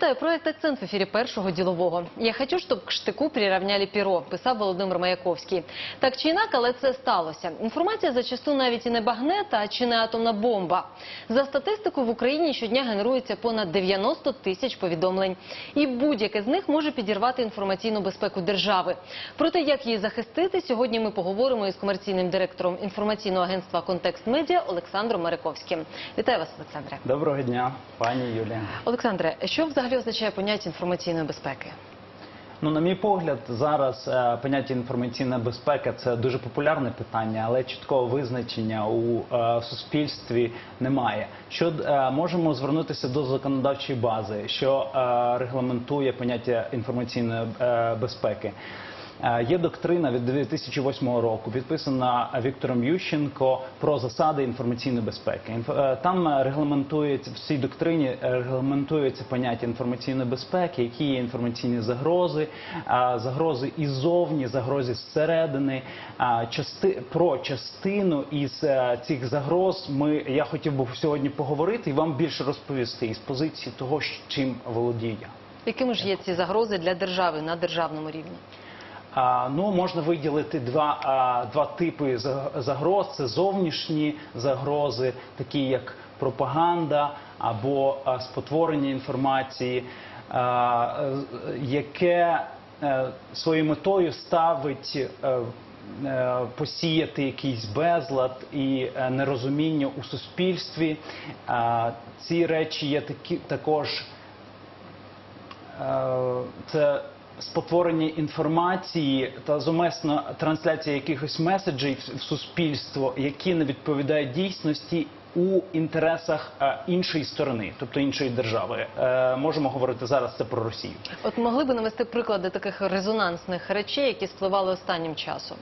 Вітаю, проект «Акцент» в ефірі першого ділового. Я хочу, щоб к штику приравняли перо, писав Володимир Маяковський. Так чи інак, але це сталося. Інформація зачасту навіть і не багнета, а чи не атомна бомба. За статистику в Україні щодня генерується понад 90 тисяч повідомлень. І будь-яке з них може підірвати інформаційну безпеку держави. Про те, як її захистити, сьогодні ми поговоримо із комерційним директором інформаційного агентства «Контекст Медіа» Олександром Мариковським. Вітаю вас, Олександре. Доброго дня, пані Юлія. Олександре, що взагалі означає поняття інформаційної безпеки? Ну, на мій погляд, зараз е, поняття інформаційна безпека це дуже популярне питання, але чіткого визначення у е, суспільстві немає. Що е, можемо звернутися до законодавчої бази, що е, регламентує поняття інформаційної е, безпеки. Е, Є доктрина від 2008 року, підписана Віктором Ющенко про засади інформаційної безпеки. Е, Там регламентується в цій доктрині регламентується поняття інформаційної безпеки, які є інформаційні загрози, загрози іззовні, загрози зсередини. Части про частину із е, цих загроз ми я хотів би сьогодні поговорити і вам більше розповісти із позиції того, чим володію я. Якими ж є ці загрози для держави на державному рівні? Ну, можна виділити два, два типи загроз. Це зовнішні загрози, такі як пропаганда або спотворення інформації, яке е, своєю метою ставить е, е, посіяти якийсь безлад і нерозуміння у суспільстві. Ці речі є такі також це спотворення інформації та зумисна трансляція якихось меседжів в суспільство, які не відповідають дійсності у інтересах е, іншої сторони, тобто іншої держави. Е, Можемо говорити зараз це про Росію. От могли би навести приклади таких резонансних речей, які спливали останнім часом?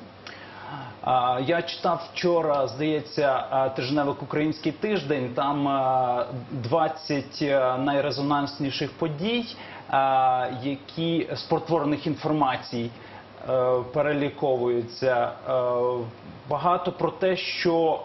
Я читав вчора, здається, тижневик Український тиждень. Там а, 20 найрезонансніших подій, які спортворених інформацій переліковуються. Багато про те, що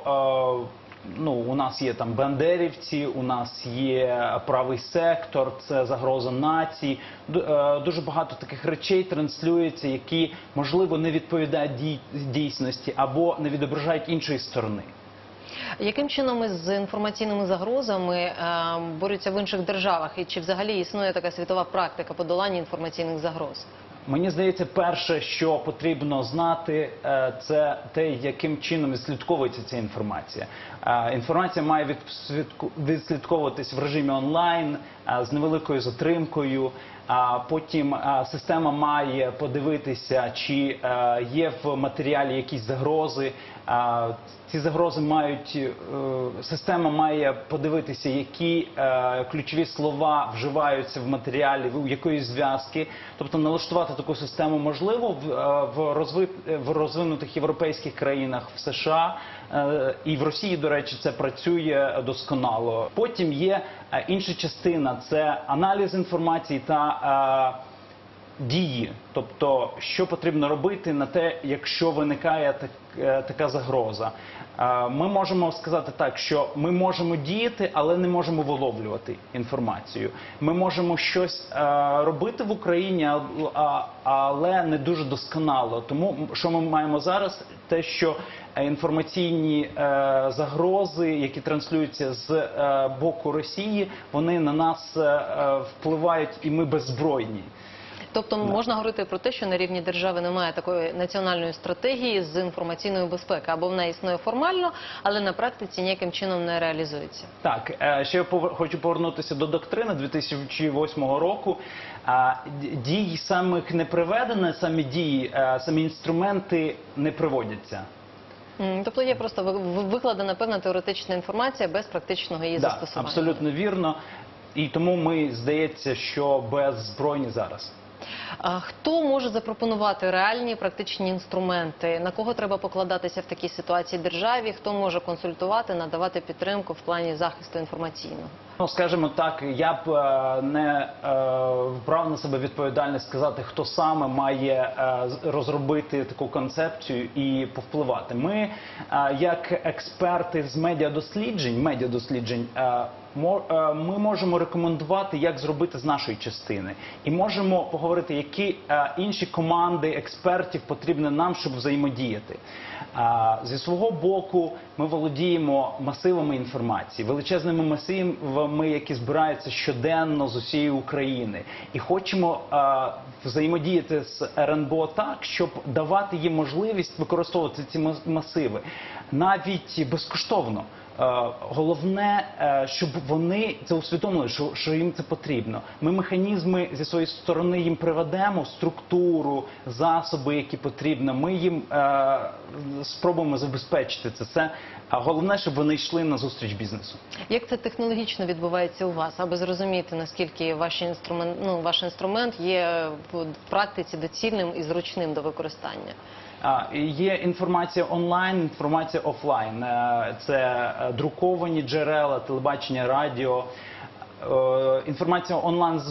ну, у нас є там бандерівці, у нас є правий сектор, це загроза нації. Е, Дуже багато таких речей транслюється, які можливо не відповідають дій- дійсності або не відображають іншої сторони. Яким чином із інформаційними загрозами е, борються в інших державах? І чи взагалі існує така світова практика подолання інформаційних загроз? Мені здається, перше, що потрібно знати, е, це те, яким чином відслідковується ця інформація. Е, Інформація має відслідковуватись в режимі онлайн е, з невеликою затримкою. А потім система має подивитися, чи е, є в матеріалі якісь загрози. Ці загрози мають е, система має подивитися, які е, ключові слова вживаються в матеріалі, в якоїсь зв'язки. Тобто налаштувати таку систему можливо в, розви- в розвинутих європейських країнах в США і в Росії, до речі, це працює досконало. Потім є інша частина це аналіз інформації та. Е, дії, тобто що потрібно робити на те, якщо виникає так, е, така загроза. Е, Ми можемо сказати так, що ми можемо діяти, але не можемо виловлювати інформацію. Ми можемо щось робити в Україні, але не дуже досконало. Тому що ми маємо зараз, те, що е, інформаційні е, загрози, які транслюються з е, боку Росії, вони на нас впливають, і ми беззбройні. Тобто можна говорити про те, що на рівні держави немає такої національної стратегії з інформаційної безпеки, або вона існує формально, але на практиці ніяким чином не реалізується. Так, е, ще я хочу повернутися до доктрини 2008 року. Дій самих не приведено, самі дії, е, самі інструменти не приводяться. Тобто є просто ви- ви- викладена певна теоретична інформація без практичного її Да, застосування. абсолютно вірно. І тому ми здається, що беззбройні зараз. Хто може запропонувати реальні практичні інструменти? На кого треба покладатися в такій ситуації державі? Хто може консультувати, надавати підтримку в плані захисту інформаційного? Ну, скажімо так, я б е, не е, на себе відповідальність сказати, хто саме має е, розробити таку концепцію і повпливати. Ми, як експерти з медіадосліджень, медіадосліджень, е, ми можемо рекомендувати, як зробити з нашої частини, і можемо поговорити, які інші команди експертів потрібні нам, щоб взаємодіяти. Зі свого боку, ми володіємо масивами інформації, величезними масивами, які збираються щоденно з усієї України, і хочемо е, взаємодіяти з РНБО так, щоб давати їм можливість використовувати ці мас- масиви навіть безкоштовно. Е, Головне, е, щоб вони це усвідомили, що, що їм це потрібно. Ми механізми зі своєї сторони їм приведемо структуру, засоби, які потрібно. Ми їм е, спробуємо забезпечити це. Це головне, щоб вони йшли на зустріч бізнесу. Як це технологічно відбувається у вас, аби зрозуміти, наскільки ваш інструмент, ну, ваш інструмент є в практиці доцільним і зручним до використання? Є інформація онлайн, інформація офлайн. Е, Це е, друковані джерела, телебачення, радіо. Е, Інформація онлайн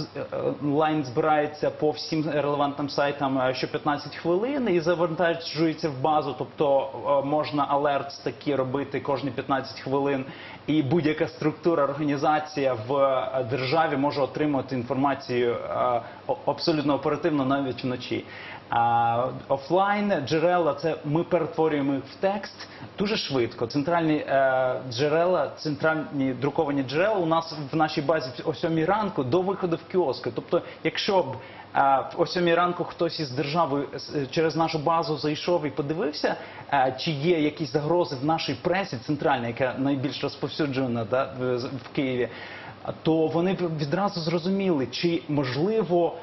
онлайн збирається по всім релевантним сайтам що 15 хвилин і завантажується в базу. Тобто можна алерт такі робити кожні 15 хвилин. І будь-яка структура, організація в державі може отримати інформацію абсолютно оперативно навіть вночі. Офлайн джерела це ми перетворюємо їх в текст дуже швидко. Центральні е, джерела, центральні друковані джерела у нас в нашій базі о 7 ранку до виходу в кіоски. Тобто, якщо б е, о 7 ранку хтось із держави через нашу базу зайшов і подивився, е, чи є якісь загрози в нашій пресі центральній, яка найбільш розповсюджена да, в Києві, то вони б відразу зрозуміли, чи можливо.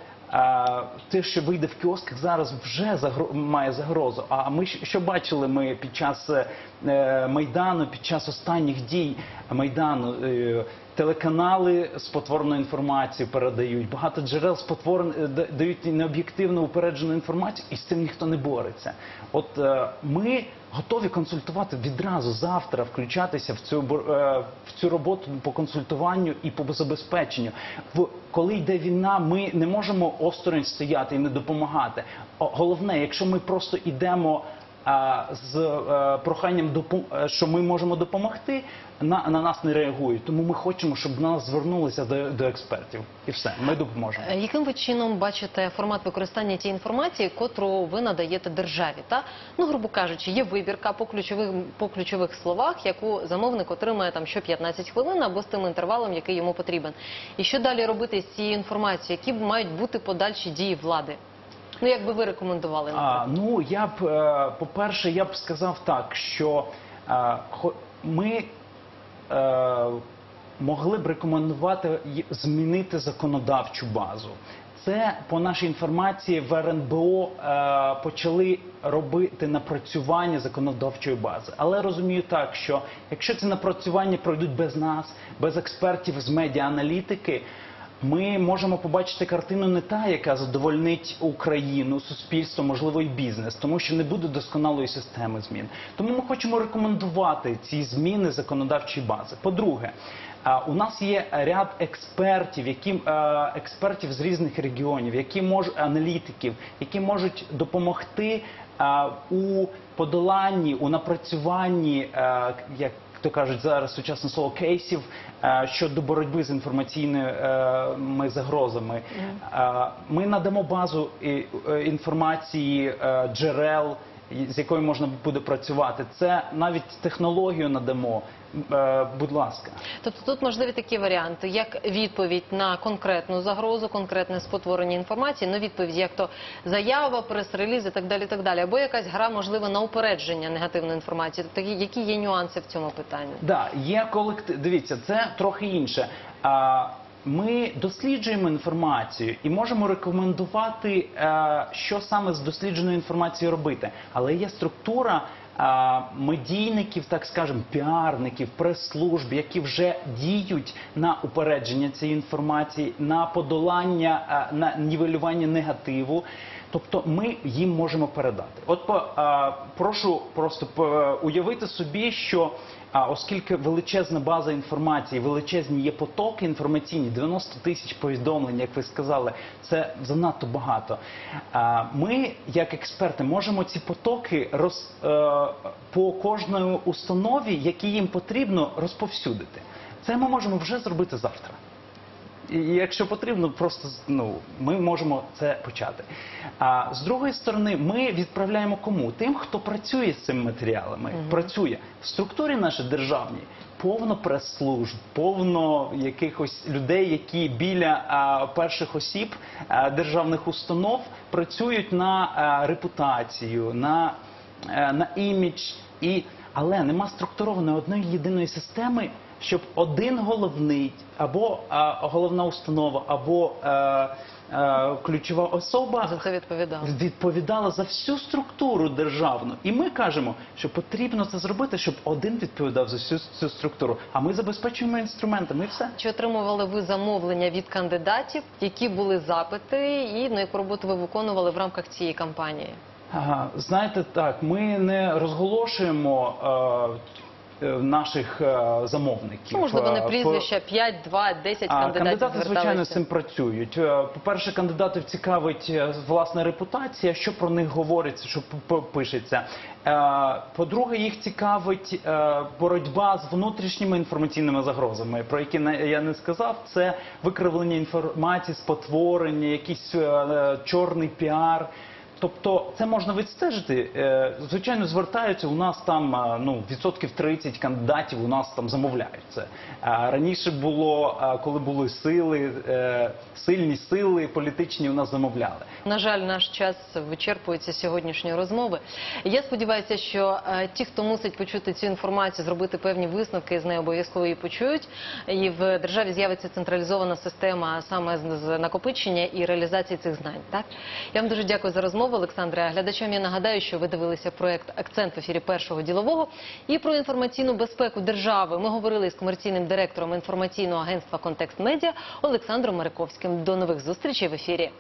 Те, що вийде в кіосках зараз вже загро... має загрозу. А ми що бачили ми під час е, майдану, під час останніх дій майдану? Телеканали спотворену інформацію передають, багато джерел спотворен е, дають необ'єктивно упереджену інформацію, і з цим ніхто не бореться. От е, ми готові консультувати відразу завтра, включатися в цю е, в цю роботу по консультуванню і по забезпеченню. В коли йде війна, ми не можемо осторонь стояти і не допомагати. Головне, якщо ми просто йдемо. З е, проханням е, що ми можемо допомогти, на, на нас не реагують. Тому ми хочемо, щоб на нас звернулися до, до експертів, і все ми допоможемо. Е, Яким ви чином бачите формат використання тієї інформації, котру ви надаєте державі? Та ну, грубо кажучи, є вибірка по ключових по ключових словах, яку замовник отримає там що 15 хвилин або з тим інтервалом, який йому потрібен. І що далі робити з цією інформацією? Які мають бути подальші дії влади? Ну як би ви рекомендували? А, ну я б, е, по-перше, я б сказав так, що е, ми е, могли б рекомендувати змінити законодавчу базу. Це по нашій інформації в РНБО е, почали робити напрацювання законодавчої бази. Але розумію так, що якщо ці напрацювання пройдуть без нас, без експертів з медіааналітики, ми можемо побачити картину не та, яка задовольнить Україну, суспільство, можливо, і бізнес, тому що не буде досконалої системи змін. Тому ми хочемо рекомендувати ці зміни законодавчої бази. По-друге, у нас є ряд експертів, які експертів з різних регіонів, які можуть аналітиків, які можуть допомогти у подоланні, у напрацюванні, як то кажуть зараз сучасне слово кейсів е, щодо боротьби з інформаційними загрозами. Е, Ми надамо базу е, інформації, е, джерел, з якою можна буде працювати. Це навіть технологію надамо. Е, Будь ласка. Тобто тут можливі такі варіанти, як відповідь на конкретну загрозу, конкретне спотворення інформації, ну відповідь, як то заява, прес-реліз і так далі, так далі, або якась гра, можливо, на упередження негативної інформації. Тобто, які є нюанси в цьому питанні? Да, є колектив. Дивіться, це трохи інше. А, ми досліджуємо інформацію і можемо рекомендувати, е, що саме з дослідженою інформацією робити. Але є структура а, медійників, так скажемо, піарників, прес-служб, які вже діють на упередження цієї інформації, на подолання, е, на нівелювання негативу. Тобто ми їм можемо передати. От по, а, прошу просто по- уявити собі, що а, оскільки величезна база інформації, величезні є потоки інформаційні, 90 тисяч повідомлень, як ви сказали, це занадто багато. А, ми, як експерти, можемо ці потоки роз, е, по кожної установі, які їм потрібно, розповсюдити. Це ми можемо вже зробити завтра. І якщо потрібно, просто ну ми можемо це почати. А з другої сторони, ми відправляємо кому? Тим, хто працює з цими матеріалами, працює в структурі нашій державній. Повно прес-служб, повно якихось людей, які біля а, перших осіб а, державних установ працюють на а, репутацію, на, е, на імідж, і але нема структурованої одної єдиної системи, щоб один головний або а, головна установа, або е, е, ключова особа За це відповідав. відповідала за всю структуру державну. І ми кажемо, що потрібно це зробити, щоб один відповідав за всю цю структуру. А ми забезпечуємо інструментами і все. Чи отримували ви замовлення від кандидатів, які були запити, і ну, яку роботу ви виконували в рамках цієї кампанії? Ага, знаєте, так, ми не розголошуємо е, е, наших е, замовників. Ну, можливо, не Е, прізвища 5, 2, 10 А кандидатів кандидати, звичайно, з цим працюють. Е, По-перше, кандидатів цікавить е, власна репутація, що про них говориться, що пишеться. Е, По-друге, їх цікавить е, боротьба з внутрішніми інформаційними загрозами, про які я не сказав. Це викривлення інформації, спотворення, якийсь е, е, чорний піар. Тобто це можна відстежити. Е, Звичайно, звертаються. У нас там е, ну відсотків 30 кандидатів у нас там замовляють це. Раніше було, е, коли були сили, сильні сили політичні, у нас замовляли. На жаль, наш час вичерпується сьогоднішньої розмови. Я сподіваюся, що ті, хто мусить почути цю інформацію, зробити певні висновки з нею обов'язково її почують. І в державі з'явиться централізована система саме з накопичення і реалізації цих знань. Так я вам дуже дякую за розмову, Олександре. Глядачам я нагадаю, що ви дивилися проект Акцент в ефірі першого ділового і про інформаційну безпеку держави. Ми говорили з комерційним директором інформаційного агентства Контекст Медіа Олександром Мариковським. До нових зустрічей в ефірі.